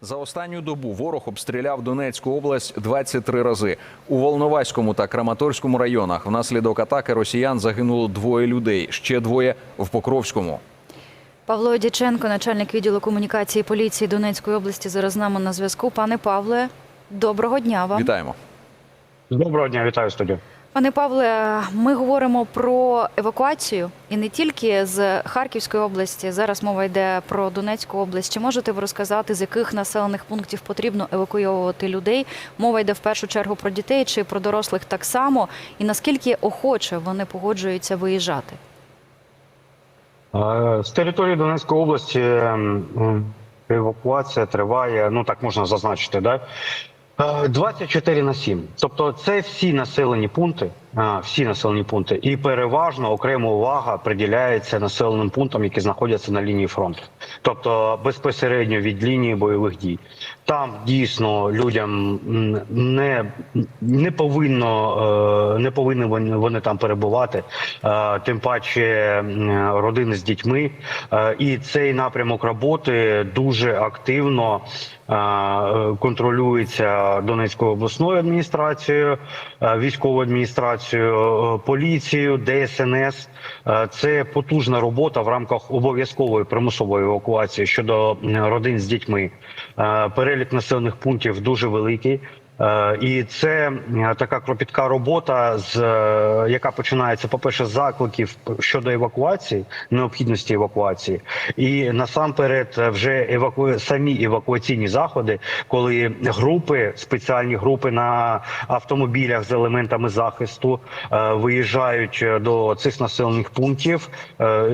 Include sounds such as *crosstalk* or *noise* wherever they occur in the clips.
За останню добу ворог обстріляв Донецьку область 23 рази. У Волноваському та Краматорському районах внаслідок атаки росіян загинуло двоє людей, ще двоє в Покровському. Павло Дяченко, начальник відділу комунікації поліції Донецької області, зараз з нами на зв'язку. Пане Павле, доброго дня вам. Вітаємо. Доброго дня, вітаю студію. Пане Павле, ми говоримо про евакуацію і не тільки з Харківської області. Зараз мова йде про Донецьку область. Чи можете ви розказати, з яких населених пунктів потрібно евакуйовувати людей? Мова йде в першу чергу про дітей чи про дорослих так само, і наскільки охоче вони погоджуються виїжджати? З території Донецької області евакуація триває, ну так можна зазначити, да? Е, 24 на 7. Тобто це всі населені пункти, всі населені пункти, і переважно окрема увага приділяється населеним пунктам, які знаходяться на лінії фронту, тобто безпосередньо від лінії бойових дій. Там дійсно людям не, не повинно е, не повинні вони, там перебувати, е, тим паче родини з дітьми. Е, І цей напрямок роботи дуже активно е, контролюється Донецькою обласною адміністрацією, е, військовою адміністрацією, е, поліцією, ДСНС. Е, Це потужна робота в рамках обов'язкової примусової евакуації щодо родин з дітьми. Е, Перелік населених пунктів дуже великий. Е, І це е, така кропітка робота, з е, яка починається, по-перше, з закликів щодо евакуації, необхідності евакуації, і насамперед вже еваку... самі евакуаційні заходи, коли групи, спеціальні групи на автомобілях з елементами захисту виїжджають до цих населених пунктів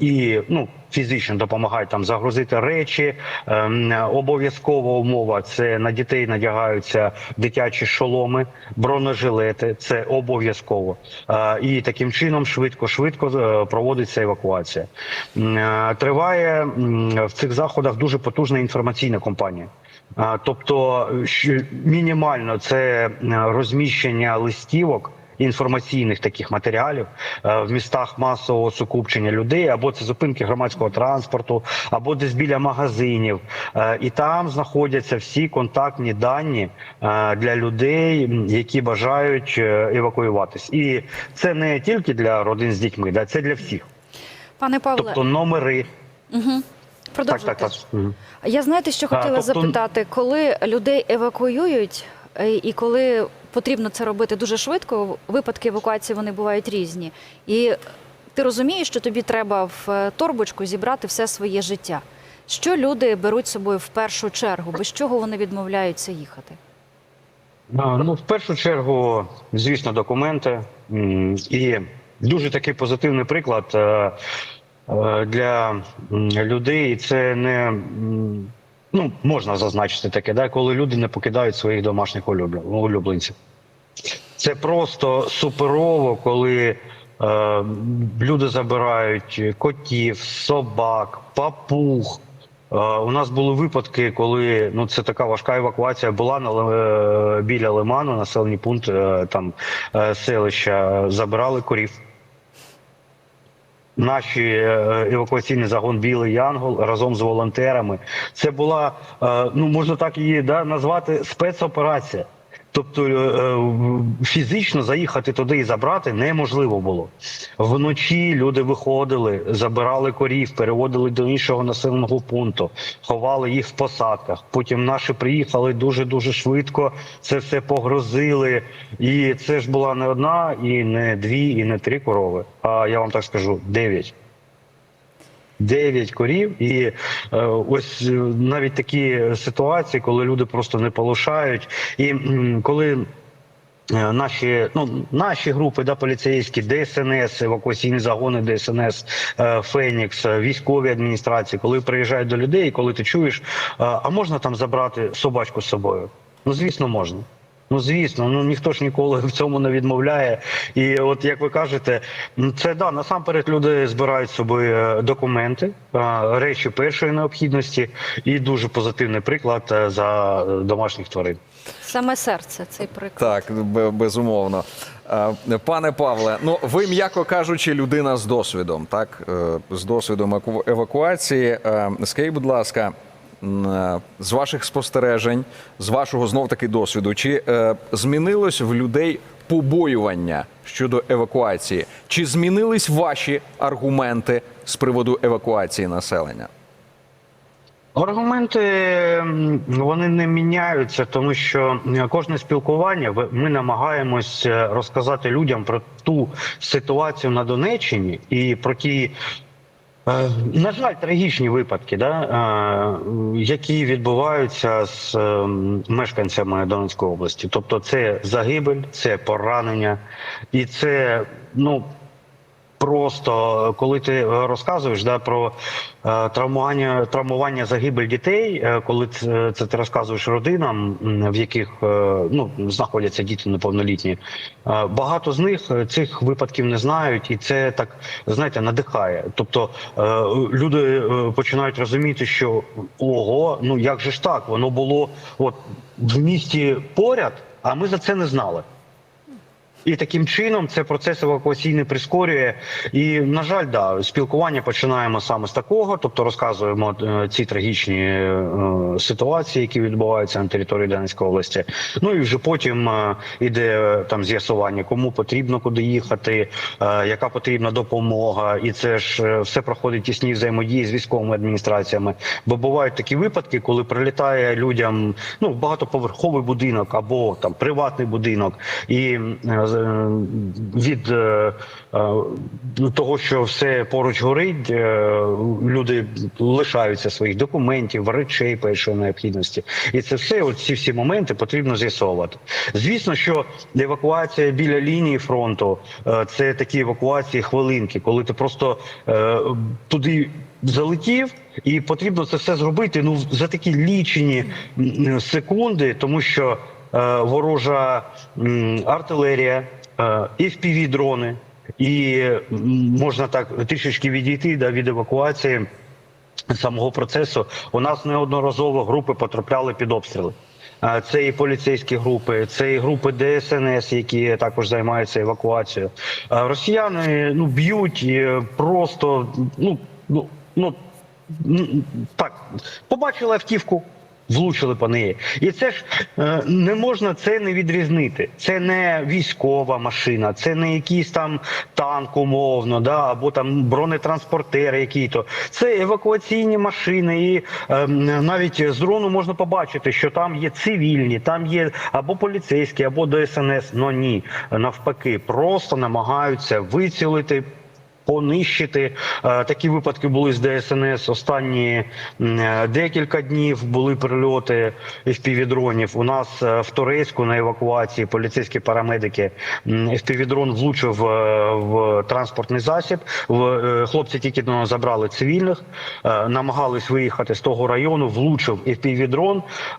і ну. Фізично допомагають там загрузити речі. Ем, обов'язкова умова це на дітей надягаються дитячі шоломи, бронежилети. Це обов'язково. Е, і таким чином швидко, швидко е, проводиться евакуація. Е, Триває в цих заходах дуже потужна інформаційна кампанія. Е, Тобто, мінімально це розміщення листівок інформаційних таких матеріалів е, в містах масового сукупчення людей, або це зупинки громадського транспорту, або десь біля магазинів, Е, і там знаходяться всі контактні дані е, для людей, які бажають евакуюватись. І це не тільки для родин з дітьми, да це для всіх. Пане Павле, Тобто номери. Так, продовжуйте. так, так. Мгм. Я знаєте, що А, хотіла тобто- запитати, коли людей евакуюють, і коли потрібно це робити дуже швидко, випадки евакуації вони бувають різні. І ти розумієш, що тобі треба в е, торбочку зібрати все своє життя. Що люди беруть з собою в першу чергу, без чого вони відмовляються їхати? Ну, в першу чергу, звісно, документи і дуже такий позитивний приклад е, е, для людей. Це не ну можна зазначити таке, да, коли люди не покидають своїх домашніх улюбленців. Це просто суперово, коли е, люди забирають котів, собак, папуг. Е, у нас були випадки, коли ну це така важка евакуація була на е, біля Лиману, населений пункт е, там е, селища. Забирали корів. Наші е, евакуаційний загон Білий Янгол разом з волонтерами. Це була е, ну можна так її да, назвати спецоперація. Тобто е, фізично заїхати туди і забрати неможливо було. Вночі люди виходили, забирали корів, переводили до іншого населеного пункту, ховали їх в посадках. Потім наші приїхали дуже дуже швидко. Це все погрозили. І це ж була не одна, і не дві, і не три корови. А я вам так скажу, дев'ять. Дев'ять корів, і е, ось е, навіть такі ситуації, коли люди просто не полишають, і коли е, наші ну наші групи, да, поліцейські, ДСНС, евакуаційні загони, ДСНС, е, Фенікс, військові адміністрації, коли приїжджають до людей, коли ти чуєш, а можна там забрати собачку з собою? Ну звісно, можна. Ну звісно, ну ніхто ж ніколи в цьому не відмовляє. І от як ви кажете, це да насамперед люди збирають з собою е, документи, речі першої необхідності, і дуже позитивний приклад е, за е, домашніх тварин. Саме серце цей приклад. Так, безумовно. Пане Павле, ну ви, м'яко кажучи, людина з досвідом, так? З досвідом евакуації. Скажіть, будь ласка, з ваших спостережень, з вашого знов таки досвіду, чи е, змінилось в людей побоювання щодо евакуації? Чи змінились ваші аргументи з приводу евакуації населення? Аргументи вони не міняються, тому що е, кожне спілкування ми намагаємось е, розказати людям про ту ситуацію на Донеччині і про ті. Е, На жаль, трагічні випадки, да, е, які відбуваються з е, мешканцями Донецької області. Тобто, це загибель, це поранення, і це ну просто коли ти е, розказуєш да, про е, травмування, травмування загибель дітей, е, коли це, це ти розказуєш родинам, в яких ну, знаходяться діти неповнолітні, багато з них цих випадків не знають, і це так знаєте надихає. Тобто люди починають розуміти, що ого, ну як же ж так, воно було от в місті поряд, а ми за це не знали. І таким чином це процес евакуаційний прискорює. І на жаль, да, спілкування починаємо саме з такого, тобто розказуємо е, ці трагічні е, ситуації, які відбуваються на території Донецької області. Ну і вже потім е, іде там з'ясування, кому потрібно куди їхати, яка потрібна допомога, і це ж все проходить тісні взаємодії з військовими адміністраціями. Бо бувають такі випадки, коли прилітає людям ну багатоповерховий будинок або там приватний будинок, і від е, е, того, що все поруч горить, е, люди лишаються своїх документів, речей першої необхідності, і це все, от ці всі моменти потрібно з'ясовувати. Звісно, що евакуація біля лінії фронту е, це такі евакуації хвилинки, коли ти просто е, туди залетів, і потрібно це все зробити ну за такі лічені секунди, тому що е, ворожа артилерія, е, fpv дрони, і можна так трішечки відійти да, від евакуації самого процесу. У нас неодноразово групи потрапляли під обстріли. Е, Це і поліцейські групи, це і групи ДСНС, які також займаються евакуацією. Е, Росіяни ну б'ють е, просто ну ну ну так побачили автівку. Влучили по неї, і це ж е, не можна це не відрізнити. Це не військова машина, це не якийсь там танк, умовно, да або там бронетранспортер, який то це евакуаційні машини, і е, навіть з дрону можна побачити, що там є цивільні, там є або поліцейські, або ДСНС. Ну ні, навпаки, просто намагаються вицілити. Понищити Е, такі випадки були з ДСНС. Останні е, декілька днів були прильоти FPV-дронів. У нас е, в Турецьку на евакуації поліцейські парамедики м, FPV-дрон влучив в транспортний засіб. Хлопці тільки забрали цивільних, намагались виїхати з того району. Влучив.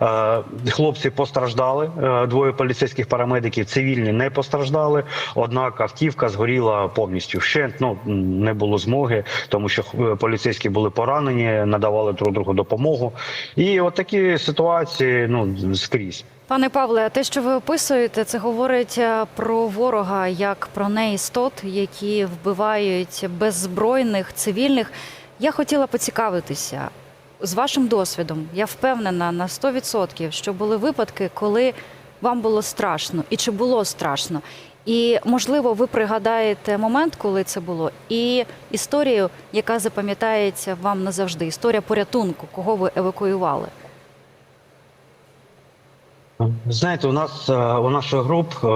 Е, Хлопці постраждали. Двоє поліцейських парамедиків цивільні не постраждали. Однак автівка згоріла повністю. Вщент ну не було змоги, тому що е, поліцейські були поранені, надавали друг другу допомогу. І от такі ситуації ну скрізь. Пане Павле, те, що ви описуєте, це говорить е, про ворога як про неістот, які вбивають беззбройних цивільних. Я хотіла поцікавитися з вашим досвідом. Я впевнена на 100%, що були випадки, коли вам було страшно, і чи було страшно. І можливо, ви пригадаєте момент, коли це було, і історію, яка запам'ятається вам назавжди. Історія порятунку, кого ви евакуювали. Знаєте, у нас е, у наших груп е,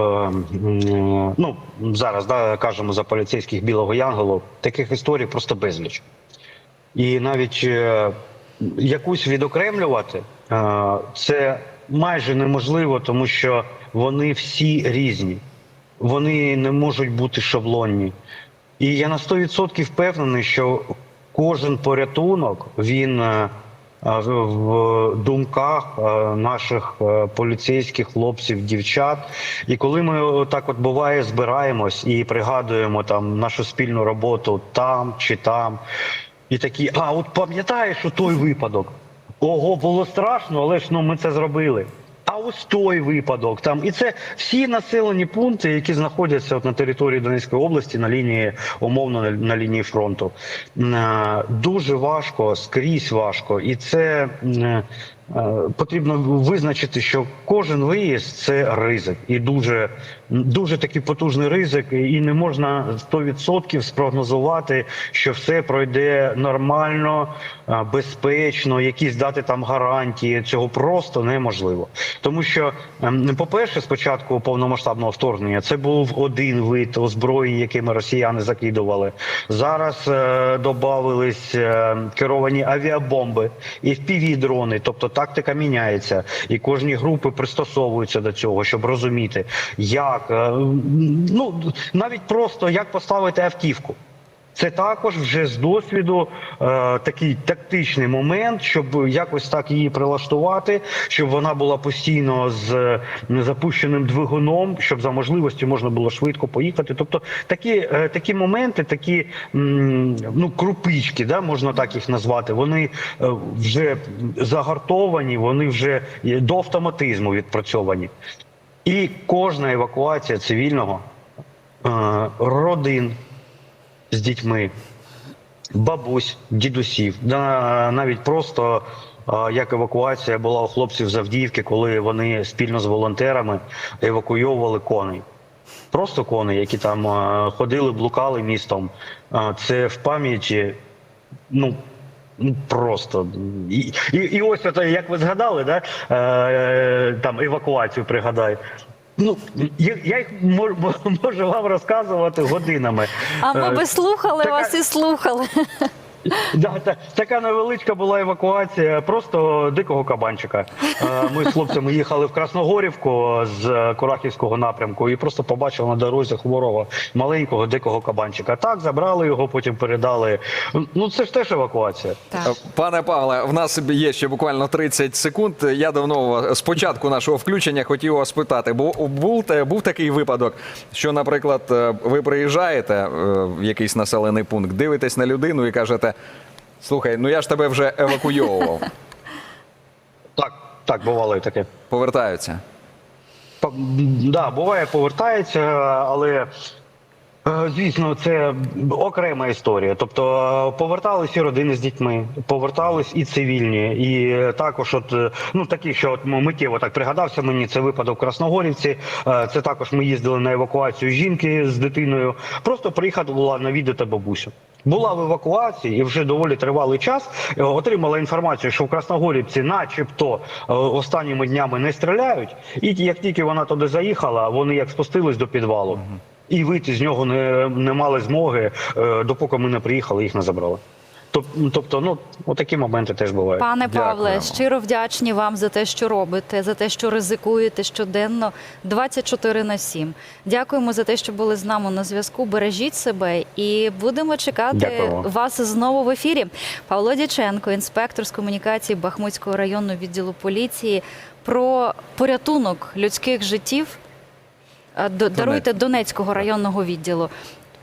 ну зараз да кажемо за поліцейських білого янголу. Таких історій просто безліч. І навіть е, якусь відокремлювати е, це майже неможливо, тому що вони всі різні, вони не можуть бути шаблонні. І я на 100% впевнений, що кожен порятунок він е, е, в думках е, наших поліцейських хлопців, дівчат. І коли ми так от буває збираємось і пригадуємо там нашу спільну роботу там чи там, і такі, а от пам'ятаєш у той випадок? Ого, було страшно, але ж ну ми це зробили. А ось той випадок. Там і це всі населені пункти, які знаходяться от на території Донецької області на лінії умовно на, на лінії фронту. Е, Дуже важко, скрізь важко, і це. е, Потрібно визначити, що кожен виїзд це ризик, і дуже дуже такий потужний ризик, і не можна 100% спрогнозувати, що все пройде нормально, безпечно, якісь дати там гарантії. Цього просто неможливо. Тому що, ем, по-перше, спочатку повномасштабного вторгнення це був один вид озброї, якими росіяни закидували. Зараз е, додавались е, керовані авіабомби і впіві дрони, тобто тактика міняється, і кожні групи пристосовуються до цього, щоб розуміти, як е, ну навіть просто як поставити автівку. Це також вже з досвіду е, такий тактичний момент, щоб якось так її прилаштувати, щоб вона була постійно з е, запущеним двигуном, щоб за можливості можна було швидко поїхати. Тобто такі, е, такі моменти, такі м, ну крупички, да, можна так їх назвати. Вони е, вже загартовані, вони вже до автоматизму відпрацьовані. І кожна евакуація цивільного е, родин з дітьми, бабусь, дідусів, навіть просто як евакуація була у хлопців з Авдіївки, коли вони спільно з волонтерами евакуйовували коней. Просто коней, які там ходили, блукали містом. Це в пам'яті, ну. Ну просто і, і, і ось це, як ви згадали, да е, там евакуацію пригадай. Ну я, я їх мож- *laughs* можу вам розказувати годинами. А ми Е, би слухали така- вас і слухали. Да, та, така невеличка була евакуація просто дикого кабанчика. Е, Ми з хлопцями їхали в Красногорівку з Курахівського напрямку і просто побачили на дорозі хворого маленького дикого кабанчика. Так, забрали його, потім передали. Ну це ж теж евакуація. Так. Пане Павле, в нас є ще буквально 30 секунд. Я давно з початку нашого включення хотів вас питати. Бо був, був такий випадок, що, наприклад, е, ви приїжджаєте е, в якийсь населений пункт, дивитесь на людину і кажете: слухай, ну я ж тебе вже евакуйовував. Так, так, бувало і таке. Повертаються. М, Да, буває, повертається, але. е, Звісно, це окрема історія. Тобто е, повертались і родини з дітьми, повертались і цивільні, і також, от е, ну такі, що от миттєво так пригадався мені. Це випадок в Красногорівці. Це також ми їздили на евакуацію жінки з дитиною. Просто приїхала навідати бабусю. Була в евакуації і вже доволі тривалий час. е, Отримала інформацію, що в Красногорівці, начебто, е, останніми днями не стріляють. І як тільки вона туди заїхала, вони як спустились до підвалу. І вийти з нього не, не мали змоги, е, допоки ми не приїхали, їх не забрали. Тоб- Тобто, ну, отакі моменти теж бувають. Пане Павле, щиро вдячні вам за те, що робите, за те, що ризикуєте щоденно 24 на 7. Дякуємо за те, що були з нами на зв'язку. Бережіть себе і будемо чекати Дякую вас знову в ефірі. Павло Дяченко, інспектор з комунікації Бахмутського районного відділу поліції, про порятунок людських життів. е, Даруйте Донецького районного відділу.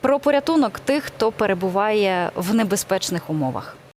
Про порятунок тих, хто перебуває в небезпечних умовах.